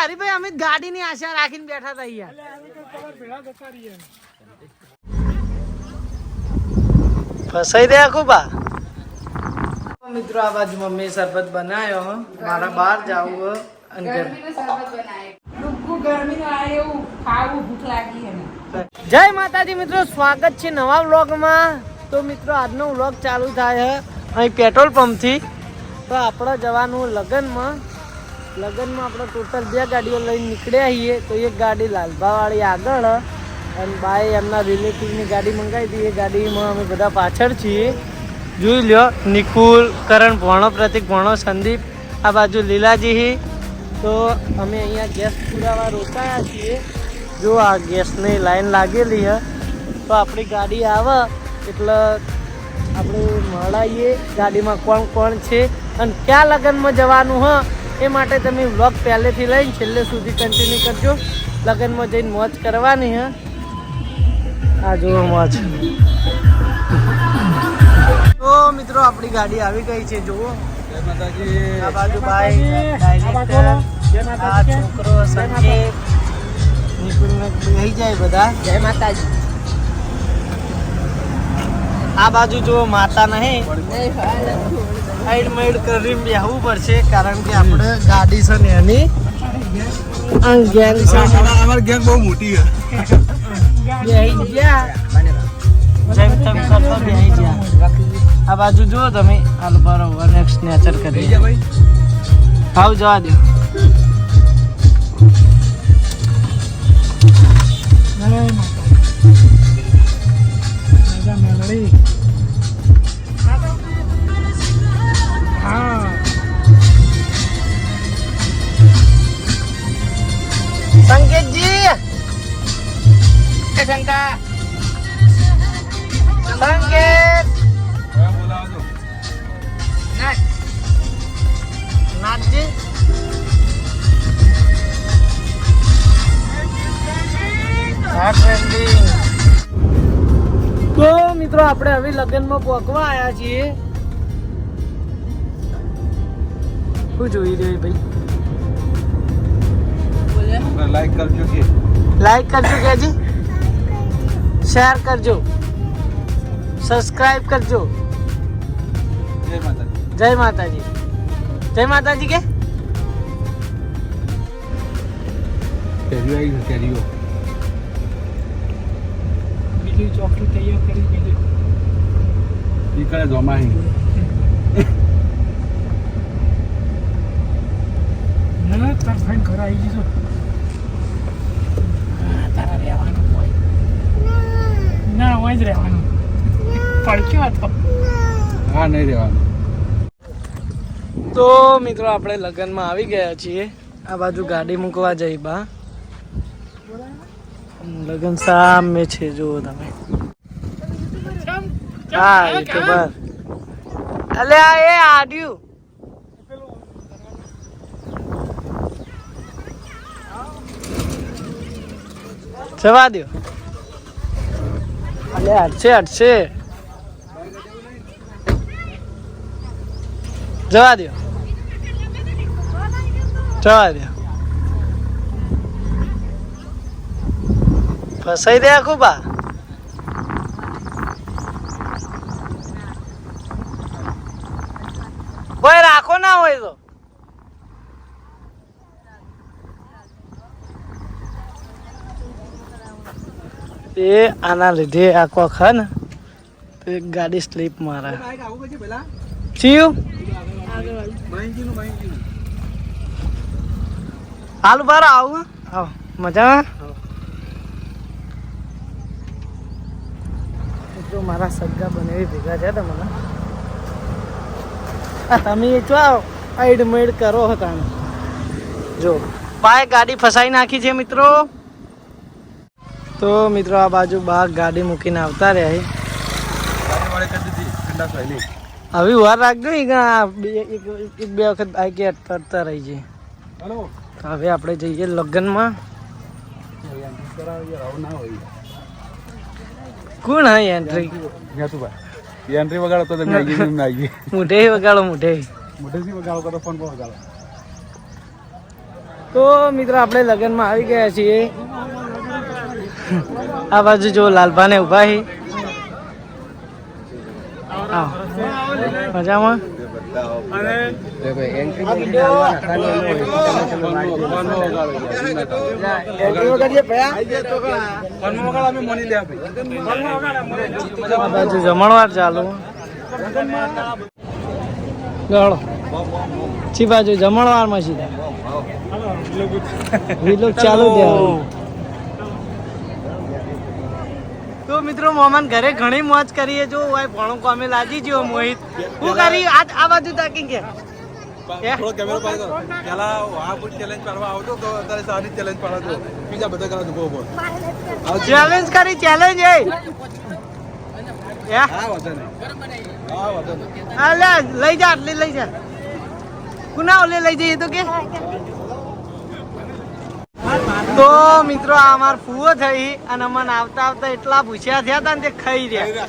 હરીભાઈ અમે ગાડી ની આશા રાખીને બેઠા હતા યાર ફસાઈ દે ખુબા મિત્રો આ બાજુ મમ્મી શરબત બનાવ્યો હો. મારા બહાર જાવું હો અને ઘર- જય માતાજી મિત્રો સ્વાગત છે નવા વ્લોગમાં. તો મિત્રો આજનો વ્લોગ ચાલુ થાય છે અહીં પેટ્રોલ પંપથી. તો આપણે જવાનું લગ્નમાં લગ્નમાં આપણે ટોટલ બે ગાડીઓ લઈને નીકળ્યા છીએ. તો એક ગાડી લાલભાવાળી આગળ અને બાએ એમના રિલેટિવની ગાડી મંગાવી હતી. એ ગાડીમાં અમે બધા પાછળ છીએ. જોઈ લ્યો નિકુલ કરણ, ભણો, પ્રતિક, ભણો, સંદીપ, આ બાજુ લીલાજી તો અમે અહીંયા ગેસ પુરાવા રોકાયા છીએ. જો આ ગેસની લાઈન લાગેલી છે તો આપણી ગાડી આવે એટલે આપણે મળાઈએ ગાડીમાં કોણ કોણ છે અને ક્યાં લગ્નમાં જવાનું હ. એ માટે તમે વ્લોગ પહેલેથી લઈને છેલ્લે સુધી કન્ટિન્યુ કરજો. લગ્નમાં જઈને મોજ કરવાની હ? આ જુઓ મોજ. તો મિત્રો આપણી ગાડી આવી ગઈ છે જુઓ. આ બાજુ ભાઈ આ છોકરો સંકેત જાય બધા. જય માતાજી. આ બાજુ જો માતા નહીં. સાઈડ માઈડ કરીને બેહવું પડશે કારણ કે આપણે ગાડી છે ને એની. આ ગેંગ છે. અમારી ગેંગ બહુ મોટી આ બાજુ જુઓ તમે હાલ બરોબર નેક્સ્ટ નેચર કરી આવ જવા દો. આપણે હવે લગ્નમાં પહોંચવા આવ્યા છીએ. શું જોઈ રહ્યો ભાઈ? લાઈક કરજો કે. લાઈક કરજો કેજી શેર કરજો. સબસ્ક્રાઇબ કરજો. જય માતાજી. જય માતાજી. જય માતાજી કે? કેરીઓ આવી છે કેરીઓ બીજું ચોકલેટ તૈયાર કરી દીધી ઈ કરે જમા ના તાર ફાઈન ઘર આવી જઈશું તારા રહેવાનું હોય. ના હોય જ રહેવાનું. પડક્યો હતો. હા નહીં રહેવાનું. તો મિત્રો આપણે લગ્નમાં આવી ગયા છીએ. આ બાજુ ગાડી મૂકવા જઈ બા. લગ્ન સામે છે જુઓ તમે. હા એ તો બર અલે આ એ આડ્યું. જવા દો અલે અટશે અટશે જવા દો જવા દો ફસાઈ દે ખુબા કોઈ ના હોય તો. એ આના લીધે આખો હે ને, તો ગાડી સ્લીપ મારે. ચિયું? હાલ બાર આવું આવ મજા મિત્રો મારા સગા બનેવી ભેગા છે તમને તમે ચો આઈડ મેડ કરો હતા જો. બાય ગાડી ફસાઈ નાખી છે મિત્રો. તો મિત્રો આ બાજુ બહાર ગાડી મૂકીને આવતા સોયલી હવે વાર રાખજો એક બે વખત બાઈકે તરતા રહી છે. હવે આપણે જઈએ લગ્નમાં. કોણ હા એન્ટ્રી એન્ટ્રી વગાડો તો મેગી ની મેગી એમ વગાડો ગઈ મોઢે થી વગાડો કરો ફોન પર વગાડો તો મિત્રો આપણે લગ્નમાં આવી ગયા છીએ આ બાજુ જો લાલભાને ઊભા છે મજામાં જમણવાર ચાલુ ગળો છી બાજુ જમણવારમાં સીધા ચાલુ ત્યાં તો મિત્રો મોહમ્મદ ઘરે ઘણી મોજ કરીએ જો ભાઈ ભણો કોમે લાગી ગયો મોહિત. હું કરી આ આ બાજુ તાકી કે. થોડો કેમેરો પાડો પેલા આ ચેલેન્જ પાડવા આવતો તો અત્યારે સારી ચેલેન્જ પાડો બીજા બધા કરા દુખો બોલ ચેલેન્જ કરી ચેલેન્જ એ લઈ જા આટલી લઈ જા. કુના ઓલે લઈ જઈએ તો કે. તો મિત્રો આ અમાર ફૂવો થઈ અને અમને આવતા આવતા એટલા ભૂસ્યા થયા હતા ને તે ખાઈ રહ્યા.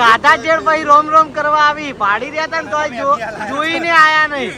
ગાધા ચેડ પછી રોમ રોમ કરવા આવી. પાડી રહ્યા હતા ને તો જોઈને આયા નહીં.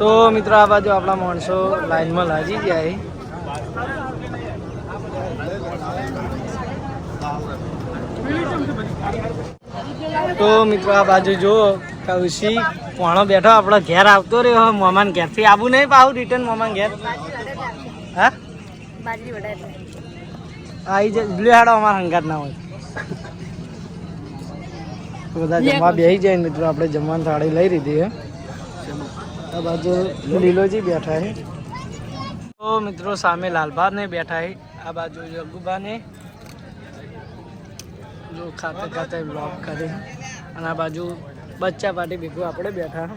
તો મિત્રો આ બાજુ આપણા માણસો લાઈનમાં લાગી ગયા. તો મિત્રો આ બાજુ જો કૌશી પોણો બેઠો આપણો ઘેર આવતો રહ્યો. હવે મોમાન ઘેરથી આવું નહીં પાવું રિટર્ન મોમાન ઘેર. હા? આવી આઈ જાય બ્લુ હાડો અમારા હંગાત ના હોય. બધા જમવા બેસી જાય મિત્રો આપણે જમવાની થાળી લઈ લીધી હે. આ બાજુ લીલોજી બેઠા હે. તો મિત્રો સામે લાલભા ને બેઠા હે. આ બાજુ જગુબા જો ખાતે ખાતે બ્લોગ કરી. અને આ બાજુ બચ્ચા પાટી ભેગું આપણે બેઠા.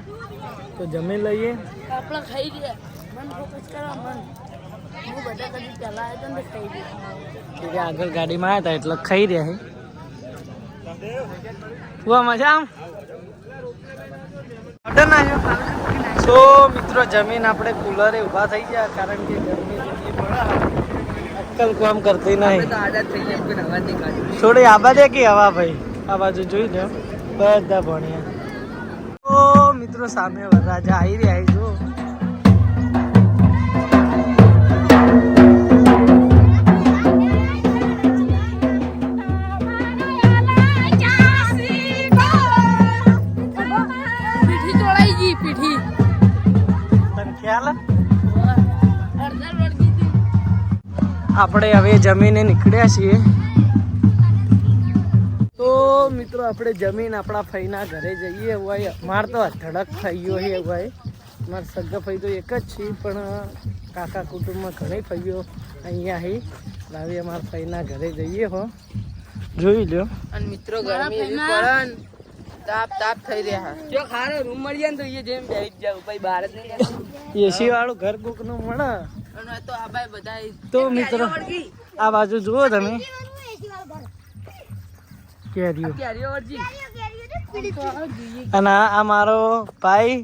તો જમી લઈએ. આપણે ખાઈ ગયા. મન ફોકસ કરવા મન. હું બધા કદી પહેલા આવ્યો ને ખાઈ ગયા. કે કે આગળ ગાડીમાં આવ્યા હતા એટલે ખાઈ રહ્યા છે. હું મજા આમ? તો મિત્રો જમીન આપણે કુલરે ઊભા થઈ ગયા કારણ કે ગરમી જેટલી પડે. અક્કલ કામ કરતી નહીં. થોડી આબા દે કે હવા ભાઈ? આ બાજુ જોઈ લો બધા ભણ્યા. તો મિત્રો સામે વરરાજા આવી રહ્યા આવી જો આપણે હવે જમીને નીકળ્યા છીએ. તો મિત્રો આપણે જમીન આપણા ફઈના ઘરે જઈએ હોય મારે તો ધડક થઈ ગયો છે ભાઈ મારા સગા ફઈ તો એક જ છે પણ કાકા કુટુંબમાં ઘણી ફઈઓ અહીંયા હી હવે અમારા ફઈના ઘરે જઈએ હો. જોઈ લ્યો. અને મિત્રો ગરમી પડન તાપ તાપ થઈ રહ્યા જો ખારે રૂમ મળી જાય ને તો એ જેમ બેસી જાવ ભાઈ બહાર જ નહીં એસી વાળું ઘર કોકનું મળે. તો મિત્રો આ બાજુ જુઓ તમે. કેરીઓ અને આ મારો ભાઈ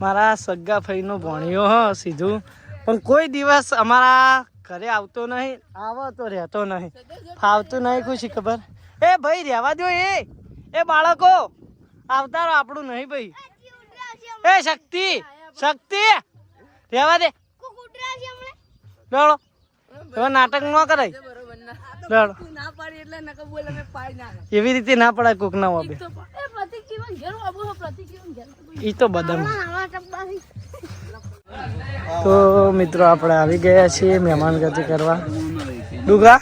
મારા સગા ભાઈનો ભણ્યો હ સીધું. પણ કોઈ દિવસ અમારા ઘરે આવતો નહીં આવો તો રહેતો નહીં. ફાવતું નહીં ખુશી ખબર? એ ભાઈ રહેવા દો એ. એ બાળકો આવતા રહો આપણું નહીં ભાઈ. એ શક્તિ શક્તિ રહેવા દે. બેડો હવે નાટક ન કરાય. નાખે એવી રીતે ના પડાય કોક ના વાબે ઈ તો બદામ. તો મિત્રો આપણે આવી ગયા છીએ મહેમાન ગતિ કરવા. ડુગા,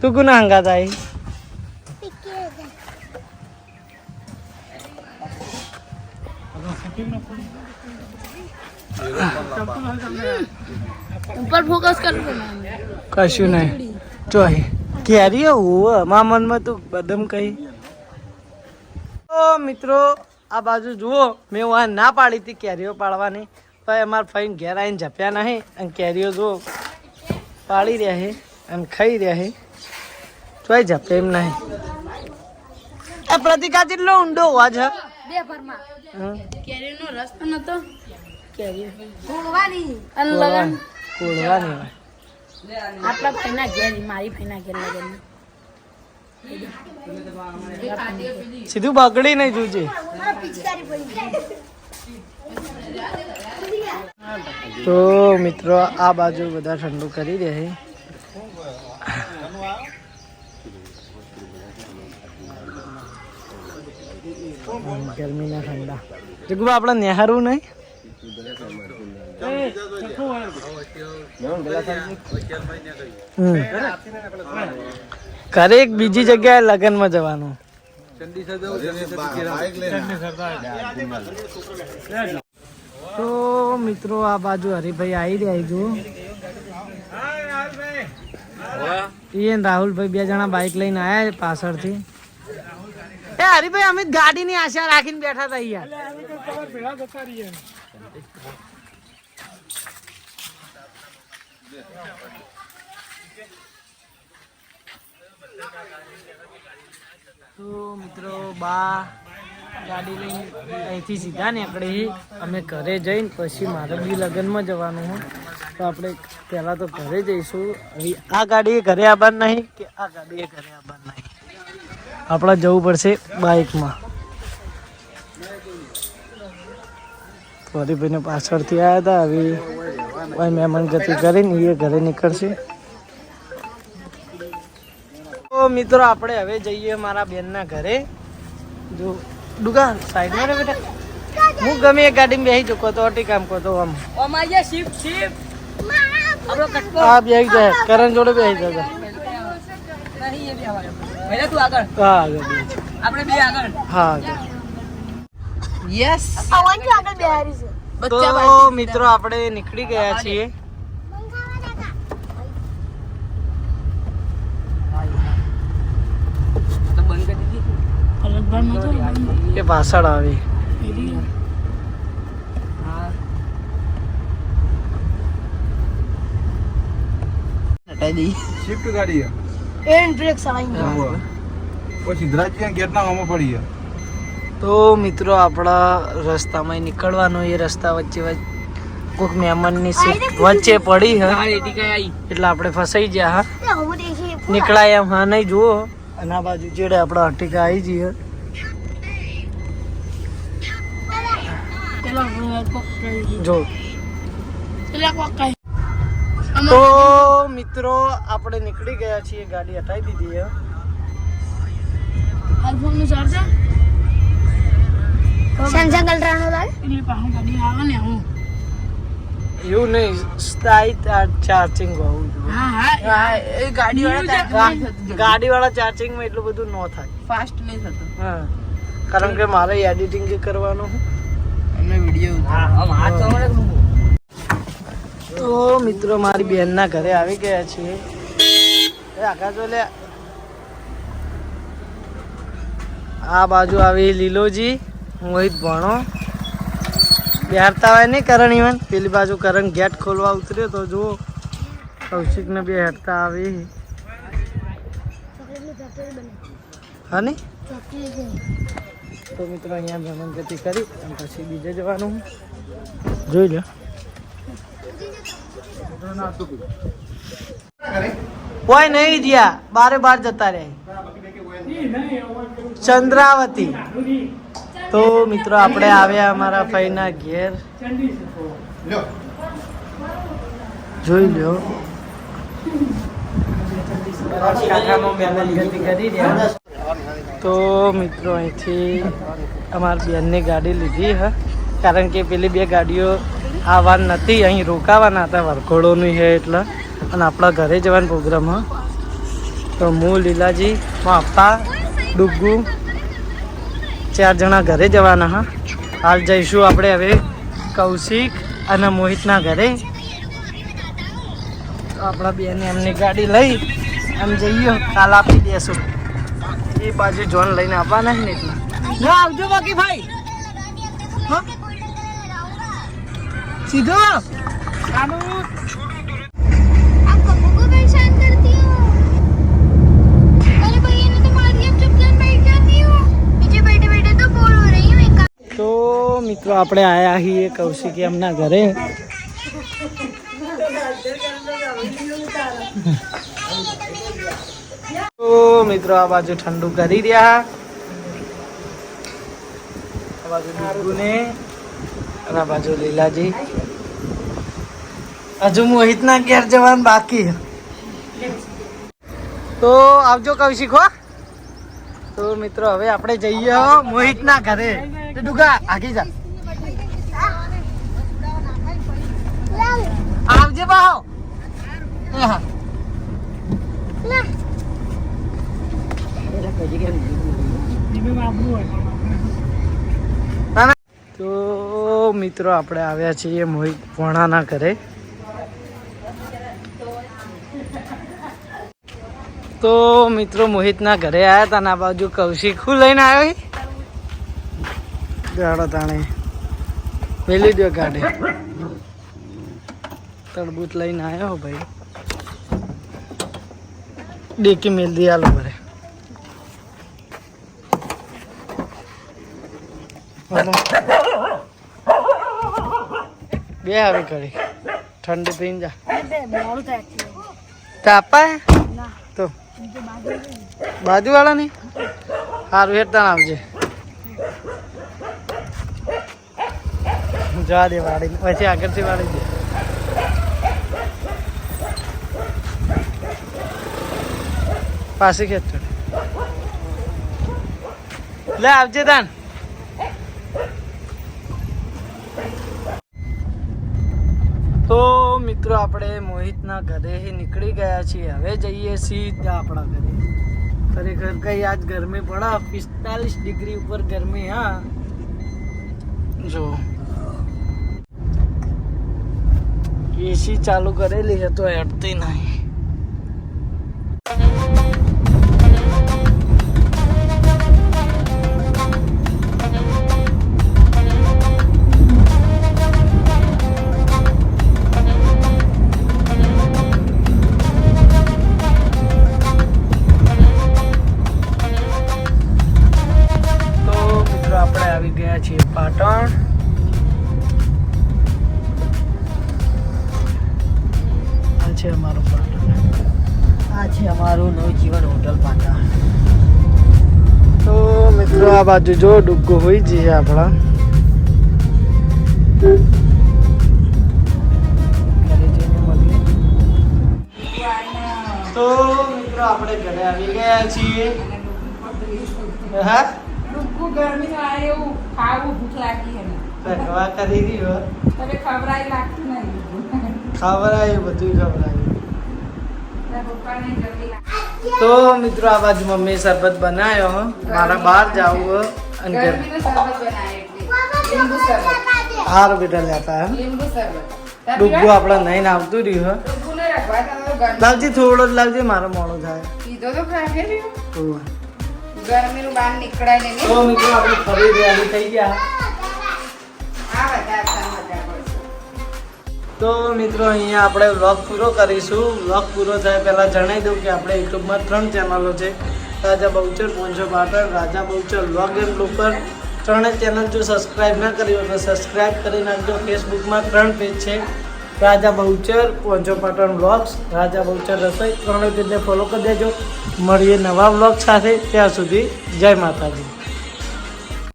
તું કુના હંગાત આવી ઉપર ફોકસ કરવું કશું નહીં. ચોહી કેરી હોવ મારા મનમાં તું બદમ કહી તો મિત્રો આ બાજુ જુઓ. મેં વાં ના પાડી હતી કેરીઓ પાડવાની. પણ અમારા ફઈ ઘેર આવીને જપ્યા નહીં. અને કેરીઓ જુઓ. પાડી રહ્યા છે અને ખાઈ રહ્યા છે. તોય જપે એમ નહીં. એ પ્રતિકા જેટલો ઊંડો હોવા છે બે ભરમાં. કેરીનો રસ તો નતો. કેરી અને લગન. કોળવાની હોય. આટલા ફેના ઘેર મારી ફેના ઘેર લગન સીધું બગડી નહીં જોજે. તો મિત્રો આ બાજુ બધા ઠંડુ કરી દે છે ગરમીના ઠંડા. જગુબા આપણે નેહારું નહીં. ઘરે એક બીજી જગ્યાએ લગ્નમાં જવાનું. તો મિત્રો, આ બાજુ હરિભાઈ આવી રહ્યા જો એ રાહુલભાઈ બે જણા બાઇક લઈને છે પાછળથી. એ હરિભાઈ, અમે ગાડીની આશા રાખીને બેઠા હતા યાર તો મિત્રો, બા ગાડી લઈને અહીંથી સીધા નીકળી. અમે ઘરે જઈને પછી મારે બી લગ્નમાં જવાનું હોય તો આપણે પહેલાં તો ઘરે જઈશું. હવે આ ગાડીએ ઘરે આવવાનું નહીં કે આ ગાડીએ ઘરે આવવાનું નહીં? આપણે જવું પડશે બાઇકમાં. ફરીભાઈને પાછળથી આવ્યા હતા, હવે ભાઈ મહેમાન ગતિ કરીને એ ઘરે નીકળશે. તો મિત્રો આપણે હવે જઈએ મારા બેનના ઘરે. જો દુકાન સાઈડમાં રે બેટા. હું ગમે એ ગાડીમાં બેસી ચૂકો તો અટી કામ કરતો આમ. હા બેસી જાય. કરણ જોડે બેસી જતા નહીં એ બેહવાનો. પહેલા તું આગળ. હા આગળ આપણે બે આગળ. હા આગળ. યસ તો મિત્રો આપણે નીકળી ગયા છીએ. એ પાછળ આવે. શિફ્ટ ગાડી છે. પછી ધ્રાજ ગેટ ના પડી છે તો મિત્રો આપણા રસ્તામાં નીકળવાનો એ રસ્તા વચ્ચે વચ્ચે કોઈક મહેમાનની સીટ વચ્ચે પડી હે. એટલે આપણે ફસાઈ ગયા હા. નીકળાય એમ હા નહીં જુઓ. અને આ બાજુ જેડે આપણે અટીકા આવી જઈએ જો. તો મિત્રો આપણે નીકળી ગયા છીએ ગાડી હટાવી દીધી છે સેમસંગ અલ્ટ્રાનો લાગે? એવું નહીં સ્થાયી ચાર્જિંગ હોવું જોઈએ હા ગાડી વાળા ચાર્જિંગમાં એટલું બધું ન થાય. ફાસ્ટ નહીં થતો. હા કારણ કે મારે એડિટિંગ કરવાનું છે. વીડિયો તો મિત્રો મારી બહેનના ઘરે આવી ગયા છીએ. આખા જો લે આ બાજુ આવી લીલોજી. મોહિત ભણો. બેહારતા હોય નહીં કરણ ઇવન પેલી બાજુ કરણ ગેટ ખોલવા ઉતર્યો તો જુઓ. કૌશિકને બે હેઠતા આવી. હા તો મિત્રો અહીંયા ભ્રમણ ગતિ કરી અને પછી બીજે જવાનું જોઈ લો. કોઈ નહીં જ્યાં. બારે બાર જતા રહે. ચંદ્રાવતી. તો મિત્રો આપણે આવ્યા અમારા ભાઈના ઘેર. જોઈ લો. તો મિત્રો અહીંથી અમારી બેનની ગાડી લીધી હ. કારણ કે પેલી બે ગાડીઓ આવવાની નથી અહીં રોકાવાના હતા વરઘોડોની છે એટલે. અને આપણા ઘરે જવાનો પ્રોગ્રામ હ. તો હું લીલાજી માપા ડુગ્ગુ ચાર જણા ઘરે જવાના, હા. હાલ જઈશું આપણે હવે કૌશિક અને મોહિતના ઘરે. આપણા બેન એમની ગાડી લઈ એમ જઈએ, કાલ આપી દેશું. એ બાજુ જોન લઈને આવવાના ને આવજો બાકી ભાઈ? સીધો. મિત્રો આપણે આયા છીએ કૌશિક એમના ઘરે. તો તો મિત્રો, આ બાજુ ઠંડુ કરી રહ્યા. આ બાજુ ડુગુને અને આ બાજુ લીલાજી. હજુ મોહિતના ઘેર જવાનું બાકી. તો આવજો કવિ હો. તો મિત્રો, હવે આપણે જઈએ મોહિતના ઘરે. તો ડુગા, આગી જા. આવજે બાહો. તો મિત્રો, આપણે આવ્યા છીએ મોહિત ભોણાના ઘરે. તો મિત્રો, મોહિતના ઘરે આવ્યા હતા આ બાજુ કૌશિક લઈને આવ્યો દાડો તાણે. મેલી દો ગાડે તરબૂચ લઈને આવ્યો ભાઈ. ડેકી મેલ દી આલો ભરે બે આવી કરી ઠંડી પીને જા. તાપા તો બાજુ વાળા ની સારું હેઠતા આવજે. જવા દે વાળી પછી આગળથી વાળી દે. પાછી ખેતર લે, આવજે તાન તો મિત્રો, આપણે મોહિતના ઘરેથી નીકળી ગયા છીએ. હવે જઈએ સીધા આપણા ઘરે. ખરેખર કઈ આજ ગરમી પડે, પિસ્તાલીસ ડિગ્રી ઉપર ગરમી, હા. જો. એસી ચાલુ કરેલી છે, તો અડતી નહીં. બાજુ જો ડુગ્ગો હોય જઈએ આપણા. તો મિત્રો આપણે ઘરે આવી ગયા છીએ. હા? ડૂબકું ગરમીનું આ એવું ખાવું ભૂખ લાગી હે કરી રહ્યો તને ખબરાય લાગતું નહીં. ખવડાયું બધું તારા પપ્પાને જલ્દી લાગે તો મિત્રો આ બાજુ મમ્મી શરબત બનાવ્યો હો. મારા બહાર જવું શરબત હાર બેટા લેતા ડુગ્ગુ? આપણા નહીં આવતું રહ્યું હો. લાવજી થોડો જ લાવજે મારો મોડો થાય. કીધો તો ગરમીનું બહાર નીકળાય નહીં તો મિત્રો આપણે ફરી રેડી થઈ ગયા. તો મિત્રો, અહીંયા આપણે વ્લોગ પૂરો કરીશું. વ્લોગ પૂરો થાય પહેલાં જણાવી દઉં કે આપણે યુટ્યુબમાં ત્રણ ચેનલો છે. રાજા બહુચર પોંચો પાટણ રાજા બહુચર વ્લોગ એન્ડ ઉપર ત્રણેય ચેનલ જો સબસ્ક્રાઈબ ના કરી હોય તો સબસ્ક્રાઈબ કરી નાખજો. ફેસબુકમાં ત્રણ પેજ છે. રાજા બહુચર પોંચો પાટણ વ્લોગ્સ રાજા બહુચર રસોઈ. ત્રણેય પેજને ફોલો કરી દેજો. મળીએ નવા વ્લોગ સાથે. ત્યાં સુધી જય માતાજી.